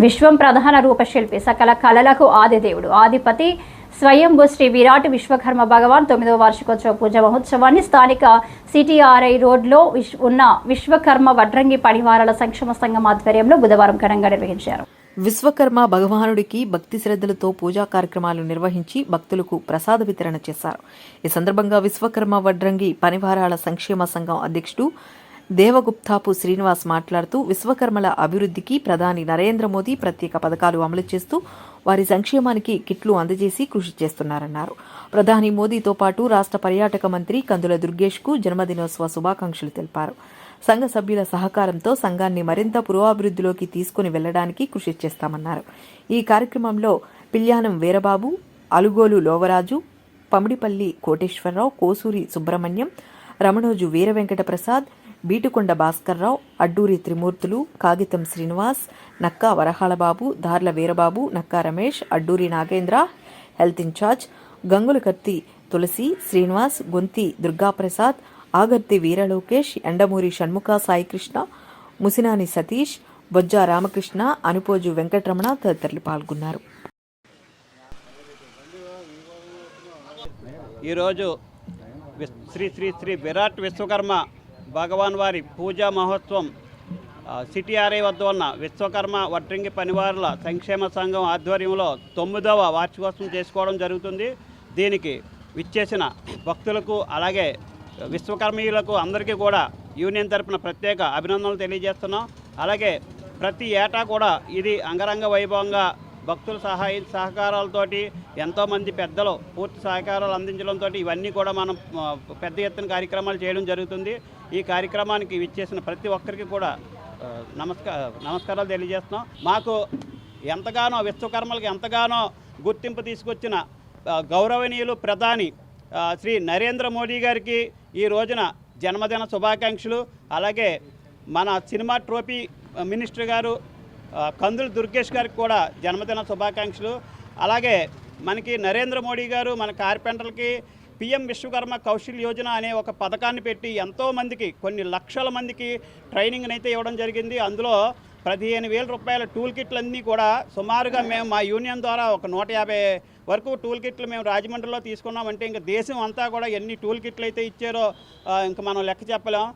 విశ్వం ప్రధాన రూపశిల్పి. సకల కళలకు ఆదిదేవుడు ఆధిపతి స్వయంభూ శ్రీ విరాట్ విశ్వకర్మ భగవాన్ తొమ్మిదవ వార్షికోత్సవ పూజ మహోత్సవాన్ని స్థానిక సిటీఆర్ఐ రోడ్లో విశ్- ఉన్న విశ్వకర్మ వడ్రంగి పనివారాల సంక్షేమ సంఘం ఆధ్వర్యంలో బుధవారం ఘనంగా నిర్వహించారు. విశ్వకర్మ భగవానుడికి భక్తి శ్రద్ధలతో పూజా కార్యక్రమాలు నిర్వహించి భక్తులకు ప్రసాద వితరణ చేశారు. ఈ సందర్భంగా విశ్వకర్మ వడ్రంగి పనివారాల సంక్షేమ సంఘం అధ్యక్షుడు దేవగుప్తాపు శ్రీనివాస్ మాట్లాడుతూ విశ్వకర్మల అభివృద్ధికి ప్రధాని నరేంద్ర మోదీ ప్రత్యేక పథకాలు అమలు చేస్తూ వారి సంక్షేమానికి కిట్లు అందజేసి కృషి చేస్తున్నారన్నారు. ప్రధాని మోదీతో పాటు రాష్ట్ర పర్యాటక మంత్రి కందుల దుర్గేష్కు జన్మదినోత్సవ శుభాకాంక్షలు తెలిపారు. సంఘ సభ్యుల సహకారంతో సంఘాన్ని మరింత పురోభివృద్ధిలోకి తీసుకుని వెళ్ళడానికి కృషి చేస్తామన్నారు. ఈ కార్యక్రమంలో పిల్యానం వీరబాబు అలుగోలు లోవరాజు పమిడిపల్లి కోటేశ్వరరావు కోసూరి సుబ్రహ్మణ్యం రమణోజు వీరవెంకట ప్రసాద్ బీటుకొండ భాస్కర్రావు అడ్డూరి త్రిమూర్తులు కాగితం శ్రీనివాస్ నక్కా వరహాలబాబు దార్ల వీరబాబు నక్కా రమేష్ అడ్డూరి నాగేంద్ర హెల్త్ ఇన్ఛార్జ్ గంగులకర్తి తులసి శ్రీనివాస్ గొంతి దుర్గాప్రసాద్ ఆగర్తి వీరలోకేష్ ఎండమూరి షణ్ముఖ సాయికృష్ణ ముసినాని సతీష్ బొజ్జా రామకృష్ణ అనుపోజు వెంకటరమణ తదితరులు పాల్గొన్నారు. ఈరోజు శ్రీ శ్రీ శ్రీ విరాట్ విశ్వకర్మ భగవాన్ వారి పూజా మహోత్సవం సిటీఆర్ఐ వద్ద ఉన్న విశ్వకర్మ వడ్రంగి పనివారుల సంక్షేమ సంఘం ఆధ్వర్యంలో తొమ్మిదవ వార్షికోత్సవం చేసుకోవడం జరుగుతుంది. దీనికి విచ్చేసిన భక్తులకు అలాగే విశ్వకర్మీయులకు అందరికీ కూడా యూనియన్ తరపున ప్రత్యేక అభినందనలు తెలియజేస్తున్నాం. అలాగే ప్రతి ఏటా కూడా ఇది అంగరంగ వైభవంగా భక్తుల సహాయ సహకారాలతోటి ఎంతోమంది పెద్దలు పూర్తి సహకారాలు అందించడంతో ఇవన్నీ కూడా మనం పెద్ద ఎత్తున కార్యక్రమాలు చేయడం జరుగుతుంది. ఈ కార్యక్రమానికి విచ్చేసిన ప్రతి ఒక్కరికి కూడా ఆ, నమస్కా నమస్కారాలు తెలియజేస్తున్నాం. మాకు ఎంతగానో విశ్వకర్మలకు ఎంతగానో గుర్తింపు తీసుకొచ్చిన గౌరవనీయులు ప్రధాని శ్రీ నరేంద్ర మోడీ గారికి ఈ రోజున జన్మదిన శుభాకాంక్షలు. అలాగే మన సినిమా ట్రోఫీ మినిస్టర్ గారు కందుల దుర్గేష్ గారికి కూడా జన్మదిన శుభాకాంక్షలు. అలాగే మనకి నరేంద్ర మోడీ గారు మన కార్పెంటర్లకి పిఎం విశ్వకర్మ కౌశల్ యోజన అనే ఒక పథకాన్ని పెట్టి ఎంతోమందికి కొన్ని లక్షల మందికి ట్రైనింగ్ అయితే ఇవ్వడం జరిగింది. అందులో పదిహేను వేల రూపాయల టూల్ కిట్లన్నీ కూడా సుమారుగా మేము మా యూనియన్ ద్వారా ఒక నూట యాభై వరకు టూల్ కిట్లు మేము రాజమండ్రిలో తీసుకున్నామంటే ఇంకా దేశం అంతా కూడా ఎన్ని టూల్ కిట్లు అయితే ఇచ్చారో ఇంకా మనం లెక్క చెప్పలేం.